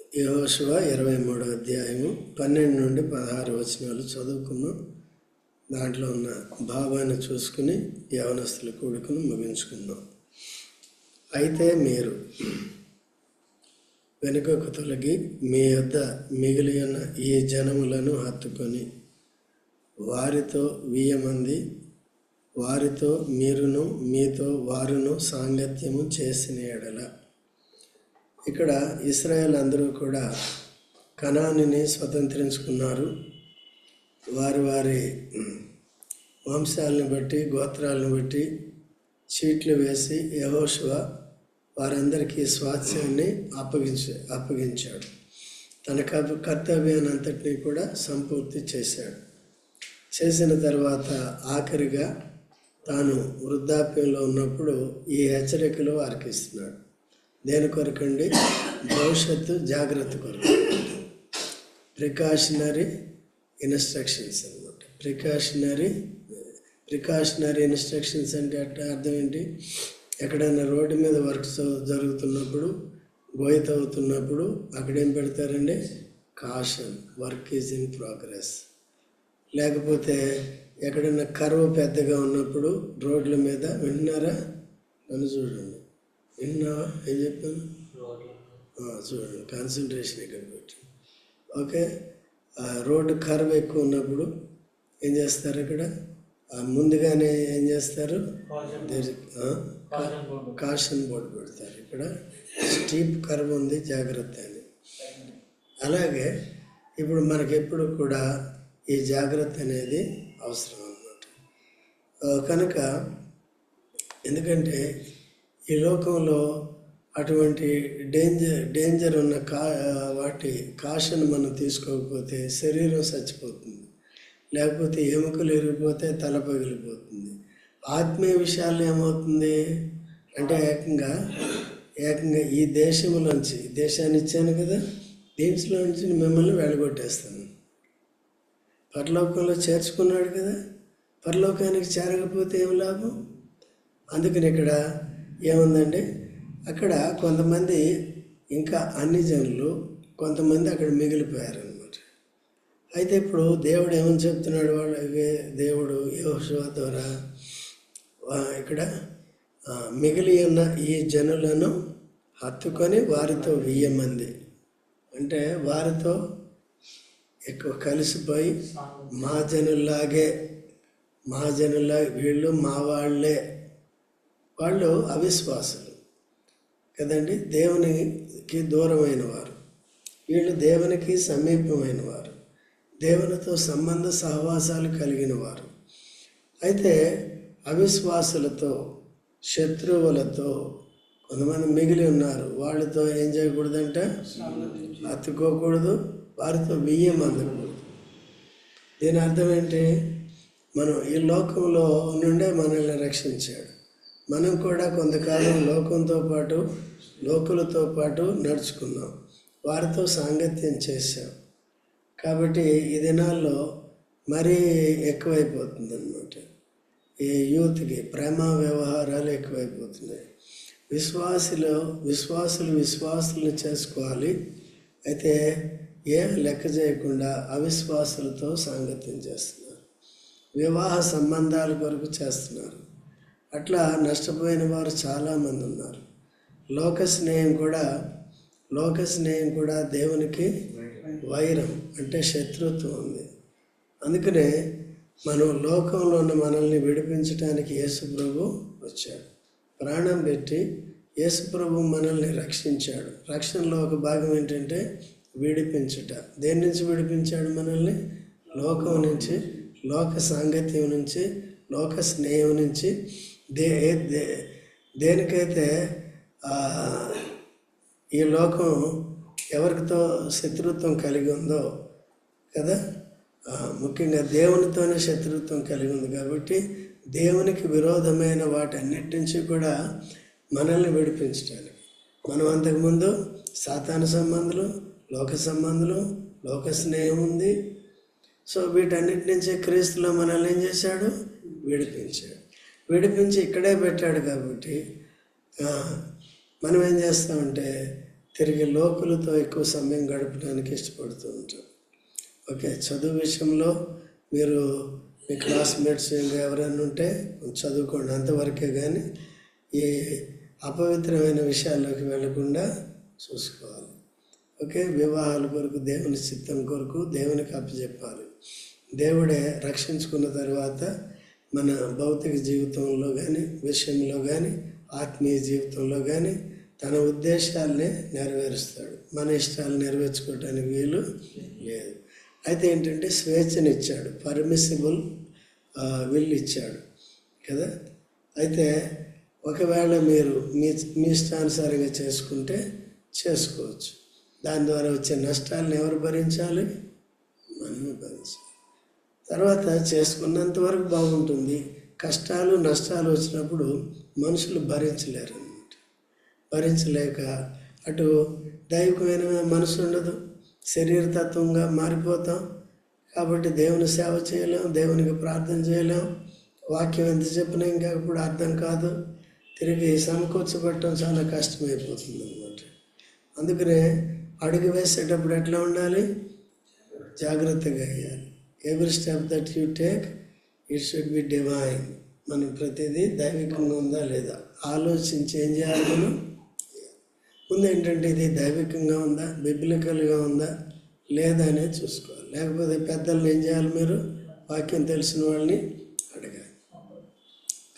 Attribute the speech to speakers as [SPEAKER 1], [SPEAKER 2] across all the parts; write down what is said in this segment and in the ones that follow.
[SPEAKER 1] యహోశివ ఇరవై మూడో అధ్యాయము పన్నెండు నుండి పదహారు వచనాలు చదువుకున్నాం దాంట్లో ఉన్న భావాన్ని చూసుకుని యవనస్తుల కూడుకుని ముగించుకుందాం. అయితే మీరు వెనుకకు తొలగి మీ యొద్ద మిగిలి ఉన్న ఈ జనములను హత్తుకొని వారితో మంది వారితో మీరును మీతో వారును సాంగత్యము చేసిన ఎడల ఇక్కడ ఇస్రాయల్ అందరూ కూడా కణాన్ని స్వతంత్రించుకున్నారు. వారి వారి వంశాలను బట్టి గోత్రాలను బట్టి చీట్లు వేసి యహోశివ వారందరికీ స్వాస్థ్యాన్ని అప్పగించ అప్పగించాడు. తన కర్తవ్యాన్ని అంతటినీ కూడా సంపూర్తి చేశాడు. చేసిన తర్వాత ఆఖరిగా తాను వృద్ధాప్యంలో ఉన్నప్పుడు ఈ హెచ్చరికలు వారికి ఇస్తున్నాడు దేని కొరకండి భవిష్యత్తు జాగ్రత్త కొరకు ప్రికాషనరీ ఇన్స్ట్రక్షన్స్ అనమాట ప్రికాషనరీ ప్రికాషనరీ ఇన్స్ట్రక్షన్స్ అంటే అట్లా అర్థం ఏంటి? ఎక్కడైనా రోడ్డు మీద వర్క్స్ జరుగుతున్నప్పుడు గోయిత అవుతున్నప్పుడు అక్కడేం పెడతారండి? Caution work is in progress. లేకపోతే ఎక్కడైనా కరువు పెద్దగా ఉన్నప్పుడు రోడ్ల మీద వింటున్నారా? నన్ను చూడండి. విన్నావా ఏం చెప్పాను చూడండి కాన్సన్ట్రేషన్ ఇక్కడ పెట్టి. ఓకే రోడ్డు కర్వ్ ఎక్కువ ఉన్నప్పుడు ఏం చేస్తారు ఇక్కడ? ముందుగానే ఏం చేస్తారు? కాషన్ బోర్డు పెడతారు ఇక్కడ. స్టీప్ కర్వ్ ఉంది జాగ్రత్త అని. అలాగే ఇప్పుడు మనకి ఎప్పుడు కూడా ఈ జాగ్రత్త అనేది అవసరం అన్నమాట. కనుక ఎందుకంటే ఈ లోకంలో అటువంటి డేంజర్ డేంజర్ ఉన్న కా వాటి కాషన్ మనం తీసుకోకపోతే శరీరం చచ్చిపోతుంది. లేకపోతే ఎముకలు ఎరిగిపోతే తల పగిలిపోతుంది. ఆత్మీయ విషయాలు ఏమవుతుంది అంటే ఏకంగా ఏకంగా ఈ దేశంలోంచి దేశాన్ని ఇచ్చాను కదా దీంట్లో నుంచి మిమ్మల్ని వెళ్ళగొట్టేస్తాను. పరలోకంలో చేర్చుకున్నాడు కదా పరలోకానికి చేరకపోతే ఏం లాభం? అందుకని ఇక్కడ ఏముందంటే అక్కడ కొంతమంది ఇంకా అన్ని జనులు కొంతమంది అక్కడ మిగిలిపోయారనమాట అయితే ఇప్పుడు దేవుడు ఏమని చెప్తున్నాడు వాడు దేవుడు యోశువ ద్వారా ఇక్కడ మిగిలి ఉన్న ఈ జనులను హత్తుకొని వారితో వెయ్యమంది. అంటే వారితో ఎక్కువ కలిసిపోయి మా జనుల్లాగే మా వీళ్ళు మా వాళ్ళే వాళ్ళు అవిశ్వాసులు. కదండి? దేవునికి దూరమైన వారు వీళ్ళు దేవునికి సమీపమైన వారు దేవునితో సంబంధ సహవాసాలు కలిగిన వారు అయితే అవిశ్వాసులతో శత్రువులతో కొంతమంది మిగిలి ఉన్నారు. వాళ్ళతో ఏం చేయకూడదంటే? అతుక్కోకూడదు. వారితో బియ్యం అందకూడదు. దీని అర్థం ఏంటి? మనం ఈ లోకంలో నుండే మనల్ని రక్షించాడు. మనం కూడా కొంతకాలం లోకంతో పాటు లోకులతో పాటు నడుచుకున్నాం. వారితో సాంగత్యం చేశాం. కాబట్టి ఈ దినాల్లో మరీ ఎక్కువైపోతుంది అనమాట ఈ యూత్కి ప్రేమ వ్యవహారాలు ఎక్కువైపోతున్నాయి. విశ్వాసులు విశ్వాసులు విశ్వాసులు చేసుకోవాలి. అయితే ఏం లెక్క చేయకుండా అవిశ్వాసులతో సాంగత్యం చేస్తున్నారు. వివాహ సంబంధాల కొరకు చేస్తున్నారు. అట్లా నష్టపోయిన వారు చాలామంది ఉన్నారు. లోక స్నేహం కూడా లోక స్నేహం కూడా దేవునికి వైరం అంటే శత్రుత్వం ఉంది. అందుకనే మనం లోకంలో ఉన్న మనల్ని విడిపించడానికి యేసుప్రభు వచ్చాడు. ప్రాణం పెట్టి యేసుప్రభు మనల్ని రక్షించాడు. రక్షణలో ఒక భాగం ఏంటంటే విడిపించుట. దేని నుంచి విడిపించాడు మనల్ని? లోకం నుంచి లోక సాంగత్యం నుంచి లోక స్నేహం నుంచి దే దే దేనికైతే ఈ లోకం ఎవరితో శత్రుత్వం కలిగి ఉందో కదా ముఖ్యంగా దేవునితోనే శత్రుత్వం కలిగి ఉంది కాబట్టి దేవునికి విరోధమైన వాటన్నిటి నుంచి కూడా మనల్ని విడిపించడానికి. మనం అంతకుముందు సాతాన సంబంధులు లోక సంబంధులు లోక స్నేహం ఉంది. సో వీటన్నిటి నుంచి క్రీస్తులో మనల్ని ఏం చేశాడు? విడిపించాడు. విడిపించి ఇక్కడే పెట్టాడు కాబట్టి మనం ఏం చేస్తామంటే తిరిగి లోకులతో ఎక్కువ సమయం గడపడానికి ఇష్టపడుతూ ఉంటాం. ఓకే చదువు విషయంలో మీరు మీ క్లాస్మేట్స్ ఇంకా ఎవరైనా ఉంటే చదువుకోండి. అంతవరకే కానీ ఈ అపవిత్రమైన విషయాల్లోకి వెళ్ళకుండా చూసుకోవాలి. ఓకే వివాహాల కొరకు దేవుని చిత్తం కొరకు దేవునికి అప్పచెప్పాలి. దేవుడే రక్షించుకున్న తర్వాత మన భౌతిక జీవితంలో కానీ విషయంలో కానీ ఆత్మీయ జీవితంలో కానీ తన ఉద్దేశాలనే నెరవేరుస్తాడు. మన ఇష్టాలు నెరవేర్చుకోవటానికి వీలు లేదు. అయితే ఏంటంటే స్వేచ్ఛనిచ్చాడు. పర్మిసిబుల్ విల్ ఇచ్చాడు కదా? అయితే ఒకవేళ మీరు మీ మీ ఇష్టానుసారంగా చేసుకుంటే చేసుకోవచ్చు. దాని ద్వారా వచ్చే నష్టాలను ఎవరు భరించాలి? మనమే భరించాలి. తర్వాత చేసుకున్నంత వరకు బాగుంటుంది. కష్టాలు నష్టాలు వచ్చినప్పుడు మనుషులు భరించలేరు అన్నమాట భరించలేక అటు దైవికమైన మనసు ఉండదు. శరీరతత్వంగా మారిపోతాం. కాబట్టి దేవుని సేవ చేయలేం దేవునికి ప్రార్థన చేయలేం. వాక్యం ఎంత చెప్పినా ఇంకా ఇప్పుడు అర్థం కాదు. తిరిగి సమకూర్చబట్టడం చాలా కష్టమైపోతుంది అనమాట అందుకనే అడుగు వేసేటప్పుడు ఎట్లా ఉండాలి? జాగ్రత్తగా వేయాలి. Every step that you take it should be divine మనం ప్రతిదీ దైవికంగా ఉందా లేదా? ఆలోచించి ఏం చేయాలి మనం. ముందు ఏంటంటే ఇది దైవికంగా ఉందా? బిబ్లికల్గా ఉందా? లేదా అనేది చూసుకోవాలి. లేకపోతే పెద్దల్ని ఏం చేయాలి మీరు? వాక్యం తెలిసిన వాళ్ళని అడగాలి.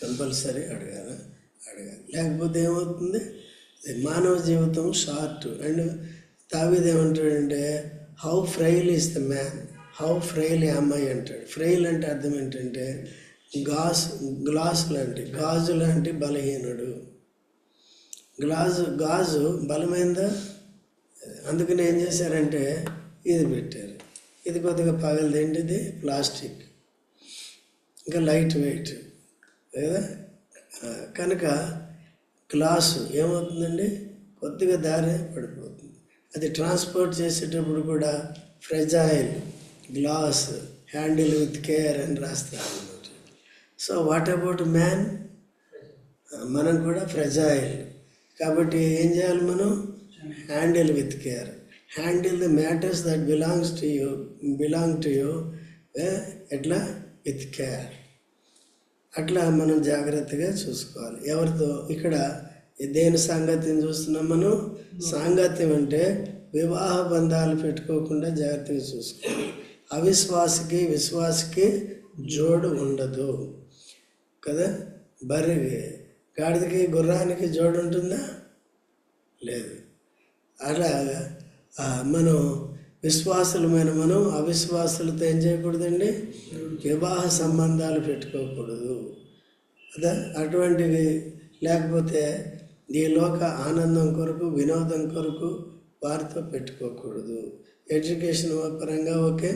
[SPEAKER 1] కంపల్సరీ అడగాలి? అడగాలి. లేకపోతే ఏమవుతుంది? మానవ జీవితం short. And తావిదేమంటాడంటే how frail is the man how frail అమ్మాయి అంటాడు. ఫ్రైల్ అంటే అర్థం ఏంటంటే గాస్ గ్లాస్ లాంటి గాజు లాంటి బలహీనుడు. గ్లాజు గాజు బలమైందా? అందుకని ఏం చేశారంటే ఇది పెట్టారు. ఇది కొద్దిగా పగలది ఏంటిది ప్లాస్టిక్. ఇంకా లైట్ వెయిట్. లేదా? కనుక గ్లాసు ఏమవుతుందండి? కొద్దిగా దారి పడిపోతుంది. అది ట్రాన్స్పోర్ట్ చేసేటప్పుడు కూడా fragile. Glass handle with care అని రాస్తారు అన్నమాట సో వాట్ అబౌట్ మ్యాన్? మనం కూడా ఫ్రెజైల్. కాబట్టి ఏం చేయాలి మనం? Handle with care. Handle the matters that belongs to you belong to you ఎట్లా? With care. అట్లా మనం జాగ్రత్తగా చూసుకోవాలి. ఎవరితో? ఇక్కడ దేని సాంగత్యం చూస్తున్నాం మనం? సాంగత్యం అంటే వివాహ బంధాలు పెట్టుకోకుండా జాగ్రత్తగా చూసుకోవాలి. అవిశ్వాసకి విశ్వాసకి జోడు ఉండదు. కదా? బర్రె గాడిదకి గుర్రానికి జోడు ఉంటుందా? లేదు. అలా మనం విశ్వాసులమైన మనం అవిశ్వాసులతో ఏం చేయకూడదండి? వివాహ సంబంధాలు పెట్టుకోకూడదు. అదా అటువంటివి లేకపోతే ఈ లోక ఆనందం కొరకు వినోదం కొరకు వారితో పెట్టుకోకూడదు. ఎడ్యుకేషన్ పరంగా ఓకే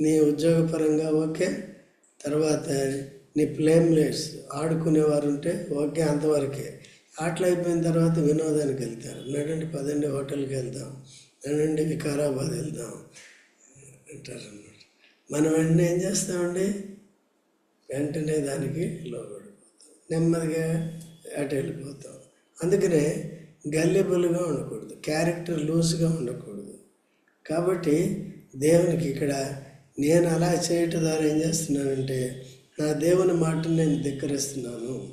[SPEAKER 1] నీ ఉద్యోగ పరంగా ఓకే తర్వాత నీ ప్లేమ్లేట్స్ ఆడుకునేవారు ఉంటే ఓకే అంతవరకే. ఆటలు అయిపోయిన తర్వాత వినోదానికి వెళ్తారు. నడండి పదండి హోటల్కి వెళ్దాం నడండి వికారాబాద్ వెళ్దాం అంటారు అన్నమాట మనం వెంటనే ఏం చేస్తామండి? వెంటనే దానికి లోబడిపోతాం. నెమ్మదిగా అటు వెళ్ళిపోతాం. అందుకనే గల్లెబుల్గా ఉండకూడదు క్యారెక్టర్ లూజ్గా ఉండకూడదు. కాబట్టి దేవునికి ఇక్కడ నేను అలా చేయటం ద్వారా ఏం చేస్తున్నానంటే నా దేవుని మాటను నేను ధిక్కరిస్తున్నాను.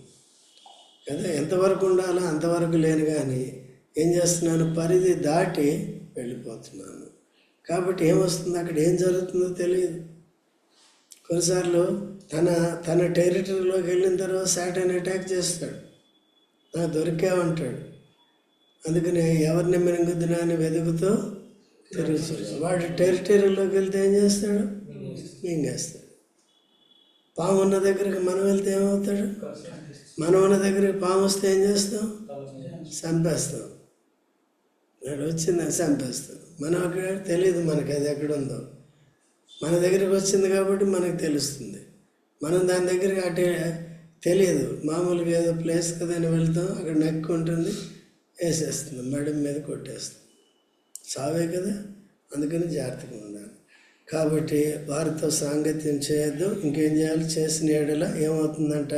[SPEAKER 1] కదా? ఎంతవరకు ఉండాలో అంతవరకు లేను కానీ ఏం చేస్తున్నాను? పరిధి దాటి వెళ్ళిపోతున్నాను. కాబట్టి ఏమొస్తుంది అక్కడ ఏం జరుగుతుందో తెలియదు. కొన్నిసార్లు తన తన టెరిటరీలోకి వెళ్ళిన తర్వాత సాటన్ అటాక్ చేస్తాడు. నా దొరికామంటాడు అందుకని ఎవరిని మింగుద్దునా అని వెతుకుతూ తిరుగుతాడు వాడు టెరిటరీలోకి వెళ్తే ఏం చేస్తాడు? మింగేస్తాడు పాము ఉన్న దగ్గరికి మనం వెళ్తే ఏమవుతాడు? మనం ఉన్న దగ్గరికి పాము వస్తే ఏం చేస్తాం? చంపేస్తాం. వాడు వచ్చిందని చంపేస్తాం. మనం అక్కడ తెలియదు మనకి అది ఎక్కడ ఉందో మన దగ్గరికి వచ్చింది కాబట్టి మనకు తెలుస్తుంది. మనం దాని దగ్గరికి అటే తెలియదు మామూలుగా ఏదో ప్లేస్ కదా అని వెళ్తాం. అక్కడ నెక్కు ఉంటుంది. వేసేస్తుంది మెడ మీద కొట్టేస్తుంది చావే కదా? అందుకని జాగ్రత్తగా ఉండాలి. కాబట్టి వారితో సాంగత్యం చేయొద్దు. ఇంకేం చేయాలి? చేసిన ఏడల ఏమవుతుందంట?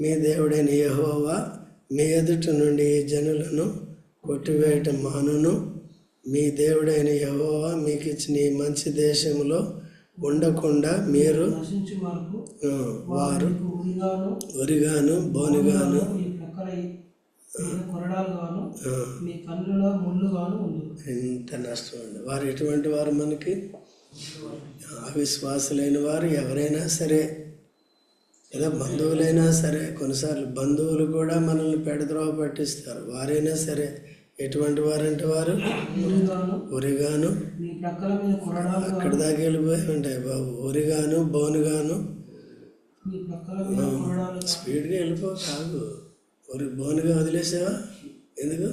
[SPEAKER 1] మీ దేవుడైన యెహోవా మీ ఎదుట నుండి జనులను కొట్టివేయటం మానును. మీ దేవుడైన యెహోవా మీకు ఇచ్చిన ఈ మంచి దేశంలో ఉండకుండా మీరు వారు వరిగాను బోనుగాను
[SPEAKER 2] కొరడాలుగాను
[SPEAKER 1] ఆ,
[SPEAKER 2] మీ కన్నులో ముళ్ళుగాను ఉండు.
[SPEAKER 1] ఎంత నష్టం అండి. వారు ఎటువంటి వారు మనకి? అవిశ్వాసులైన వారు ఎవరైనా సరే ఏదో బంధువులైనా సరే కొన్నిసార్లు బంధువులు కూడా మనల్ని పెడద్రోవ పట్టిస్తారు. వారైనా సరే ఎటువంటి వారంటే వారు?
[SPEAKER 2] ఉరిగాను
[SPEAKER 1] అక్కడ దాకా వెళ్ళిపోయి ఉంటాయి బాబు. ఉరిగాను బోనుగాను స్పీడ్గా వెళ్ళిపో కాదు ఉరి బోనుగా వదిలేసావా ఎందుకు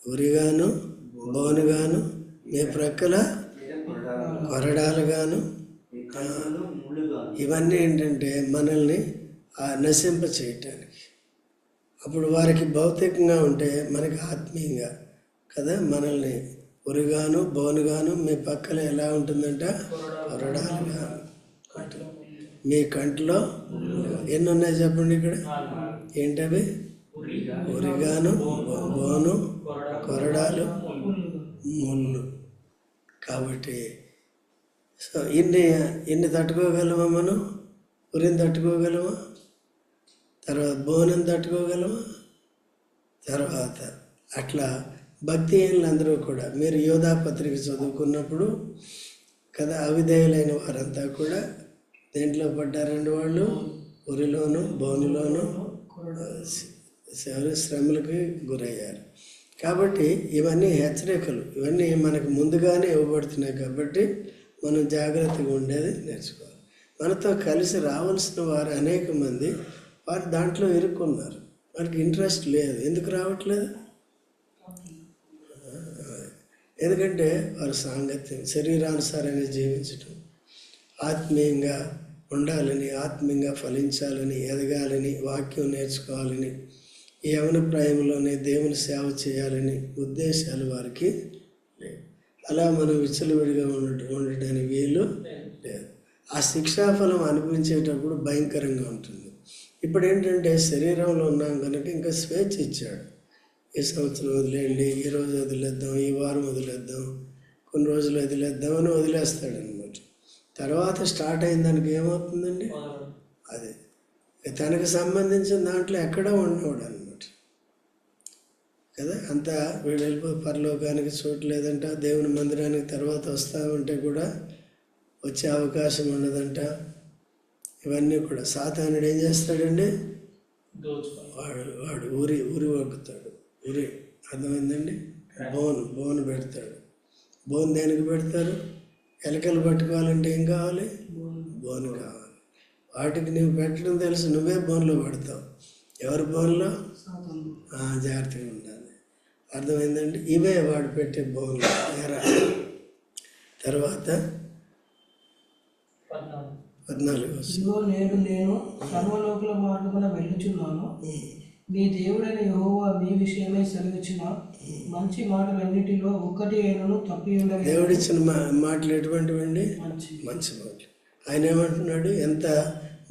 [SPEAKER 1] ఉరిగాను బోనుగాను మీ ప్రక్కల కొరడాలుగాను ఇవన్నీ ఏంటంటే మనల్ని ఆ నశింప చేయటానికి అప్పుడు వారికి భౌతికంగా ఉంటే మనకి ఆత్మీయంగా కదా మనల్ని ఉరిగాను బోనుగాను మీ పక్కన ఎలా ఉంటుందంట కొరడాలుగా. మీ కంట్లో ఎన్ని ఉన్నాయి చెప్పండి ఇక్కడ ఏంటవి ఉరిగాను బో- బోను కొరడాలు ముళ్ళు కాబట్టి సో ఇన్ని ఇన్ని తట్టుకోగలమా మనం? ఉరిని తట్టుకోగలమా? తర్వాత బోనం తట్టుకోగలమా? తర్వాత అట్లా భక్తి అందరూ కూడా మీరు యోధా పత్రిక చదువుకున్నప్పుడు కదా అవిధేయులైన వారంతా కూడా దేంట్లో పడ్డారండి వాళ్ళు? ఉరిలోను బోనులోను? ఎవరు శ్రమలకు గురయ్యారు. కాబట్టి ఇవన్నీ హెచ్చరికలు. ఇవన్నీ మనకు ముందుగానే ఇవ్వబడుతున్నాయి కాబట్టి మనం జాగ్రత్తగా ఉండేది నేర్చుకోవాలి. మనతో కలిసి రావాల్సిన వారు అనేక మంది వారు దాంట్లో ఇరుక్కున్నారు. వారికి ఇంట్రెస్ట్ లేదు. ఎందుకు రావట్లేదు? ఎందుకంటే వారి సాంగత్యం శరీరానుసారంగా జీవించటం ఆత్మీయంగా ఉండాలని ఆత్మీయంగా ఫలించాలని ఎదగాలని వాక్యం నేర్చుకోవాలని ఈ యవన ప్రాయంలోనే దేవుని సేవ చేయాలని ఉద్దేశాలు వారికి లేవు. అలా మనం విచ్చలవిడిగా ఉండ ఉండటానికి వీలు లేదు. ఆ శిక్షాఫలం అనిపించేటప్పుడు భయంకరంగా ఉంటుంది. ఇప్పుడు ఏంటంటే శరీరంలో ఉన్నాం కనుక ఇంకా స్వేచ్ఛ ఇచ్చాడు. ఈ సంవత్సరం వదిలేయండి ఈ రోజు వదిలేద్దాం ఈ వారం వదిలేద్దాం కొన్ని రోజులు వదిలేద్దాం అని తర్వాత స్టార్ట్ అయిన దానికి ఏమవుతుందండి? అదే. తనకు సంబంధించిన దాంట్లో ఎక్కడో ఉండేవాడు అనమాట కదా? అంతా వీడు వెళ్ళిపోయి పరలోకానికి చోటు లేదంట దేవుని మందిరానికి తర్వాత వస్తా ఉంటే కూడా వచ్చే అవకాశం ఉండదంట. ఇవన్నీ కూడా. సాతానుడు ఏం చేస్తాడండి? వాడు వాడు ఊరి ఊరి వగ్గుతాడు. ఊరి. అర్థమైందండి? బోన్ బోన్ పెడతాడు. బోన్ దేనికి పెడతారు? ఎలకలు పట్టుకోవాలంటే ఏం కావాలి? బోన్ కావాలి. వాటికి నువ్వు పెట్టడం తెలుసు నువ్వే బోన్లో పడతావు. ఎవరి బోన్లో? జాగ్రత్తగా ఉండాలి. అర్థమైందండి? ఇవే వాడు పెట్టే బోన్లు. ఎరా. తర్వాత పద్నాలుగు.
[SPEAKER 2] నేడు నేను సర్వలోకుల మార్గమున వెళ్ళుచున్నాను మీ దేవుడైన యెహోవా మీ విషయమై సెలవిచ్చిన మంచి మాటలన్నిటిలో ఒక్కటి అయినను తప్పి ఉండలేదు
[SPEAKER 1] దేవుడిచ్చిన మా మాటలు ఎటువంటివండి?
[SPEAKER 2] మంచి
[SPEAKER 1] మంచి మాటలు. ఆయన ఏమంటున్నాడు? ఎంత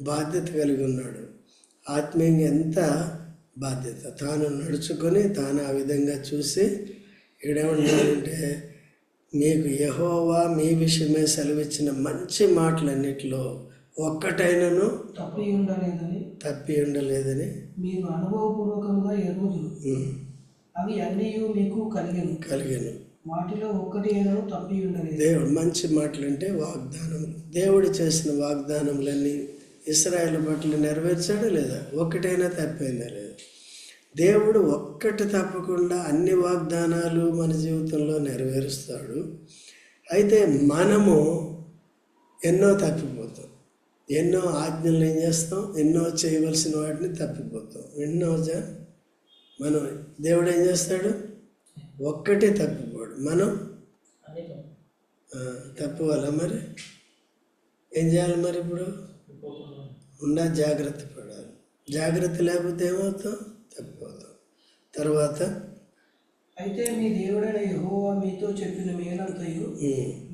[SPEAKER 1] బాధ్యత కలిగి ఉన్నాడు. ఆత్మీయంగా ఎంత బాధ్యత? తాను నడుచుకొని తాను ఆ విధంగా చూసి ఈడేమంటున్నాడంటే మీకు యహోవా మీ విషయమే సెలవిచ్చిన మంచి మాటలన్నిటిలో ఒక్కటైనను
[SPEAKER 2] తప్పి ఉండలేదని.
[SPEAKER 1] తప్పి ఉండలేదని
[SPEAKER 2] మీరు అనుభవపూర్వకంగా ఎరుగుదురు అవి అన్నీ మీకు కలిగను.
[SPEAKER 1] కలిగాను.
[SPEAKER 2] వాటిలో ఒక్కటి అయినను తప్పి ఉండలేదు.
[SPEAKER 1] దేవుడు మంచి మాటలు అంటే వాగ్దానములు దేవుడు చేసిన వాగ్దానములన్నీ ఇస్రాయేల్ పట్ల నెరవేర్చాడా లేదా? ఒక్కటైనా తప్పైందా లేదా? దేవుడు ఒక్కటి తప్పకుండా అన్ని వాగ్దానాలు మన జీవితంలో నెరవేరుస్తాడు. అయితే మనము ఎన్నో తప్పిపోతాం. ఎన్నో ఆజ్ఞలు ఏం చేస్తాం? ఎన్నో చేయవలసిన వాటిని తప్పిపోతాం. ఎన్నో మనం దేవుడు ఏం చేస్తాడు? ఒక్కటే తప్పిపోడు. మనం? తప్పుకోవాలా మరి? ఏం చేయాలి మరి ఇప్పుడు? ఉండా జాగ్రత్త పడాలి. జాగ్రత్త లేకపోతే ఏమవుతాం? తప్పిపోతాం. తర్వాత
[SPEAKER 2] అయితే మీ దేవుడైన యెహోవా మీతో చెప్పిన మేలంతయు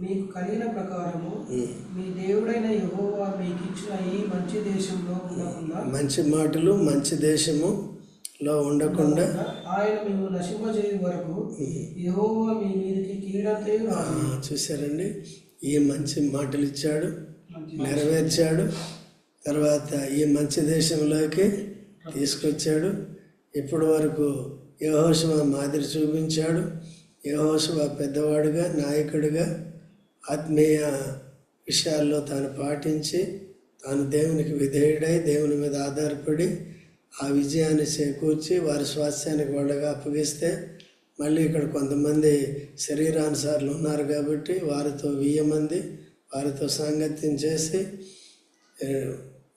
[SPEAKER 2] మీకు కలిగిన ప్రకారము మీ దేవుడైన యెహోవా మీకు ఇచ్చిన ఈ మంచి దేశంలో ఉండకుండా
[SPEAKER 1] మంచి మాటలు మంచి దేశము లో ఉండకుండా
[SPEAKER 2] ఆయన మేము నశింపజేయ వరకు యెహోవా మీ మీదకి కీడంతయు
[SPEAKER 1] చూశారండి? ఈ మంచి మాటలు ఇచ్చాడు నెరవేర్చాడు తర్వాత ఈ మంచి దేశంలోకి తీసుకొచ్చాడు ఇప్పటి వరకు యహోశివ మాదిరి చూపించాడు. యహోశివ పెద్దవాడుగా నాయకుడిగా ఆత్మీయ విషయాల్లో తాను పాటించి తాను దేవునికి విధేయుడై దేవుని మీద ఆధారపడి ఆ విజయాన్ని చేకూర్చి వారి స్వాస్థ్యానికి వాళ్ళగా అప్పగిస్తే మళ్ళీ ఇక్కడ కొంతమంది శరీరానుసార్లు ఉన్నారు కాబట్టి వారితో వెయ్యమంది వారితో సాంగత్యం చేసి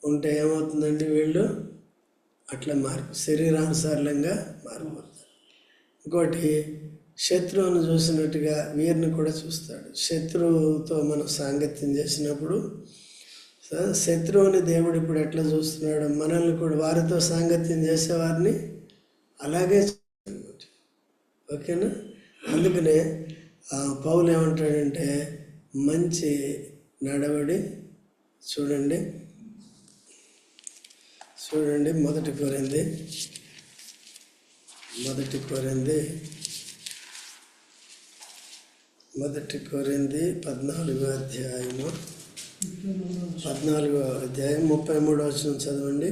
[SPEAKER 1] ఉంటే ఏమవుతుందండి వీళ్ళు? అట్లా మార్పు శరీరానుసారంగా మారిపోతారు ఇంకోటి శత్రువును చూసినట్టుగా వీరిని కూడా చూస్తాడు. శత్రువుతో మనం సాంగత్యం చేసినప్పుడు శత్రువుని దేవుడు ఇప్పుడు ఎట్లా చూస్తున్నాడు మనల్ని కూడా వారితో సాంగత్యం చేసేవారిని అలాగే ఓకేనా? అందుకనే ఆ, పౌలు ఏమంటాడంటే మంచి నడవడి చూడండి. చూడండి మొదటి కోరింది. మొదటి కోరింది. మొదటి కోరింది పద్నాలుగో అధ్యాయము. పద్నాలుగో అధ్యాయం ముప్పై మూడో వచ్చిన చదవండి.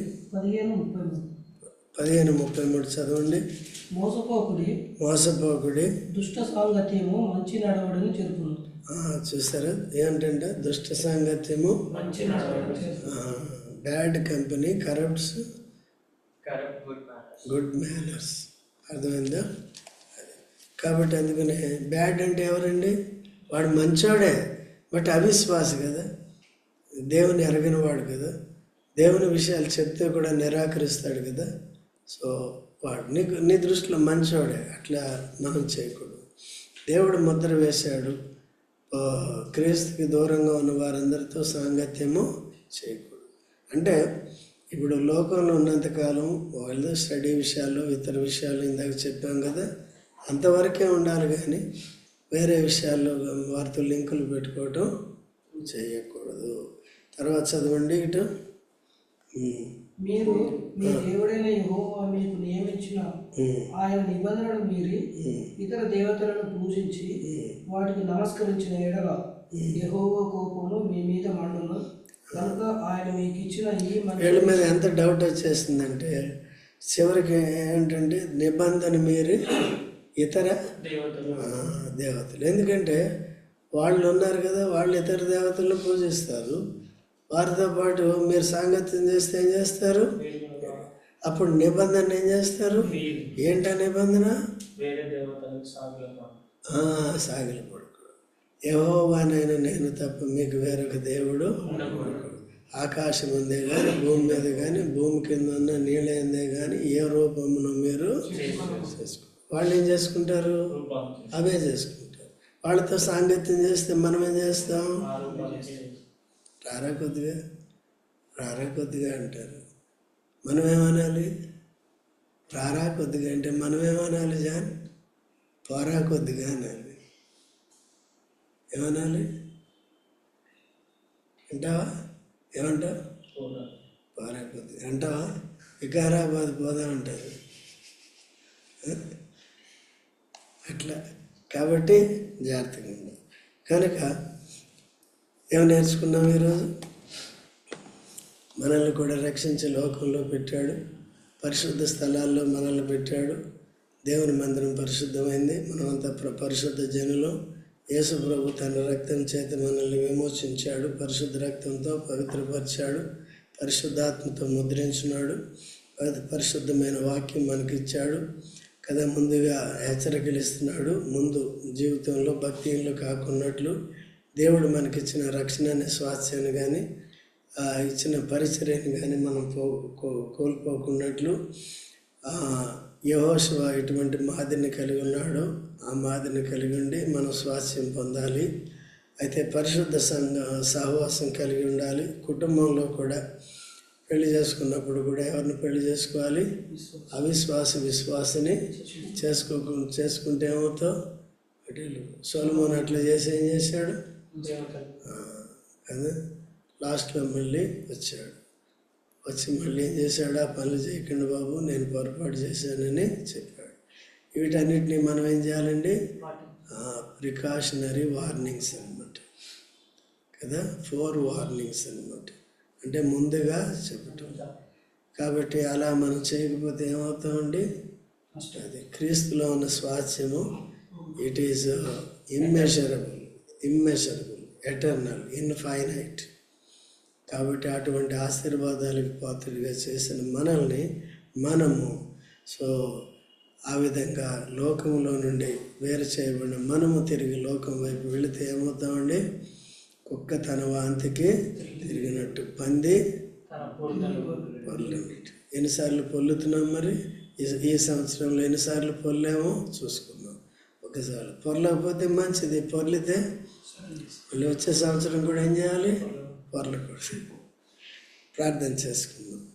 [SPEAKER 2] పదిహేను ముప్పై మూడు.
[SPEAKER 1] చదవండి.
[SPEAKER 2] మోసపోకుడి
[SPEAKER 1] మోసపోకుడి.
[SPEAKER 2] దుష్ట సాంగత్యము మంచి నడవడిని చెరుపును
[SPEAKER 1] చూసారా? ఏంటంటే దుష్ట సాంగత్యము
[SPEAKER 2] మంచి
[SPEAKER 1] bad company corrupts. Good manners. అర్థమైందా. కాబట్టి అందుకనే బ్యాడ్ అంటే ఎవరండి? వాడు మంచోడే బట్ అవిశ్వాసి కదా. దేవుని ఎరగని వాడు కదా. దేవుని విషయాలు చెప్తే కూడా నిరాకరిస్తాడు కదా. సో వాడు నీకు నీ దృష్టిలో మంచోడే అట్లా మనం చేయకూడదు. దేవుడు ముద్ర వేశాడు. క్రీస్తుకి దూరంగా ఉన్న వారందరితో సాంగత్యము చేయకూడదు. అంటే ఇప్పుడు లోకంలో ఉన్నంతకాలం వాళ్ళు స్టడీ విషయాలు ఇతర విషయాలు ఇందాక చెప్పాం కదా అంతవరకే ఉండాలి కానీ వేరే విషయాల్లో వారితో లింకులు పెట్టుకోవటం చేయకూడదు. తర్వాత చదవండి ఇటు.
[SPEAKER 2] మీరు మీ దేవుడైన యెహోవా మీకు నియమించిన ఆయన నిబంధనను మీరి ఇతర దేవతలను పూజించి వాటికి నమస్కరించిన ఎడల యెహోవా కోపము మీ మీద మండును. కనుక ఆయన మీకు ఇచ్చిన ఈ
[SPEAKER 1] వీళ్ళ మీద ఎంత డౌట్ వచ్చేసిందంటే చివరికి ఏంటంటే నిబంధన మీరి ఇతర
[SPEAKER 3] దేవతలు.
[SPEAKER 1] ఎందుకంటే వాళ్ళు ఉన్నారు కదా వాళ్ళు ఇతర దేవతలను పూజిస్తారు. వారితో పాటు మీరు సాంగత్యం చేస్తే ఏం చేస్తారు? అప్పుడు నిబంధన ఏం చేస్తారు? ఏంటా నిబంధన?
[SPEAKER 3] వేరే దేవతలకు సాగులమా
[SPEAKER 1] ఆ, సాగిల. యహోవానైనా నేను తప్ప మీకు వేరొక దేవుడు. ఆకాశం ఉందే కానీ భూమి మీద కానీ భూమి కింద ఉన్న నీళ్ళ ఉందే కానీ ఏ రూపమును మీరు చేసుకో వాళ్ళు ఏం చేసుకుంటారు? అవే చేసుకుంటారు. వాళ్ళతో సాంగత్యం చేస్తే మనం ఏం చేస్తాం? రారా కొద్దిగా రారా కొద్దిగా అంటారు. మనం ఏమనాలి? రారా కొద్దిగా అంటే మనం ఏమనాలి జాన్? పోరా కొద్దిగా అనాలి. ఏమనాలి వింటావా? ఏమంటావు?
[SPEAKER 3] కూడా
[SPEAKER 1] వింటావా? అంటావా వికారాబాద్ పోదామంటారు అట్లా. కాబట్టి జాగ్రత్తగా ఉండాలి కనుక ఏమి నేర్చుకున్నాం ఈరోజు? మనల్ని కూడా రక్షించే లోకంలో పెట్టాడు. పరిశుద్ధ స్థలాల్లో మనల్ని పెట్టాడు. దేవుని మందిరం పరిశుద్ధమైంది. మనమంతా ప్ర- పరిశుద్ధ జనులు. యేసు ప్రభు తన రక్తం చేత మనల్ని విమోచించాడు పరిశుద్ధ రక్తంతో పవిత్రపరిచాడు పరిశుద్ధాత్మతో ముద్రించున్నాడు పరిశుద్ధమైన వాక్యం మనకిచ్చాడు. కదా ముందుగా హెచ్చరికలు ఇస్తున్నాడు. ముందు జీవితంలో భక్తిలో కాకున్నట్లు దేవుడు మనకిచ్చిన రక్షణ అనే స్వాస్థ్యాన్ని కానీ ఆ ఇచ్చిన పరిచర్యను కానీ మనం పో కో- కోల్పోకున్నట్లు ఆ, యెహోషువ ఎటువంటి మాదిరిని కలిగి ఉన్నాడో. ఆ మాదిరిని కలిగి ఉండి మనం స్వాస్థ్యం పొందాలి. అయితే పరిశుద్ధ సంఘ సహవాసం కలిగి ఉండాలి. కుటుంబంలో కూడా పెళ్ళి చేసుకున్నప్పుడు కూడా ఎవరిని పెళ్ళి చేసుకోవాలి? అవిశ్వాస విశ్వాసని చేసుకోకు చేసుకుంటే ఏమవుతావు? సోలమోన్ అట్లా చేసి ఏం చేశాడు? కదా? లాస్ట్లో మళ్ళీ వచ్చాడు. వచ్చి మళ్ళీ ఏం చేశాడు? ఆ పనులు చేయకండి బాబు నేను పొరపాటు చేశానని చెప్పాడు. వీటన్నిటిని మనం ఏం చేయాలండి? ప్రికాషనరీ వార్నింగ్స్ అన్నమాట. కదా? ఫోర్ వార్నింగ్స్ అన్నమాట. అంటే ముందుగా చెప్పటం. కాబట్టి అలా మనం చేయకపోతే ఏమవుతామండి? అది క్రీస్తులో ఉన్న స్వాస్థ్యము it is immeasurable immeasurable eternal infinite కాబట్టి అటువంటి ఆశీర్వాదాలకు పాత్రగా చేసిన మనల్ని మనము సో ఆ విధంగా లోకంలో నుండి వేరు చేయబడిన మనము తిరిగి లోకం వైపు వెళితే ఏమవుతామండి? కుక్క తన వాంతికి తిరిగినట్టు పంది ఎన్నిసార్లు పొల్లుతున్నాం మరి? ఈ ఈ సంవత్సరంలో ఎన్నిసార్లు పొల్లామో చూసుకుందాం. ఒకసారి పొరలేకపోతే మంచిది పొర్లితే మళ్ళీ వచ్చే సంవత్సరం కూడా ఏం చేయాలి? పొరలకూడదు ప్రార్థన చేసుకుందాం.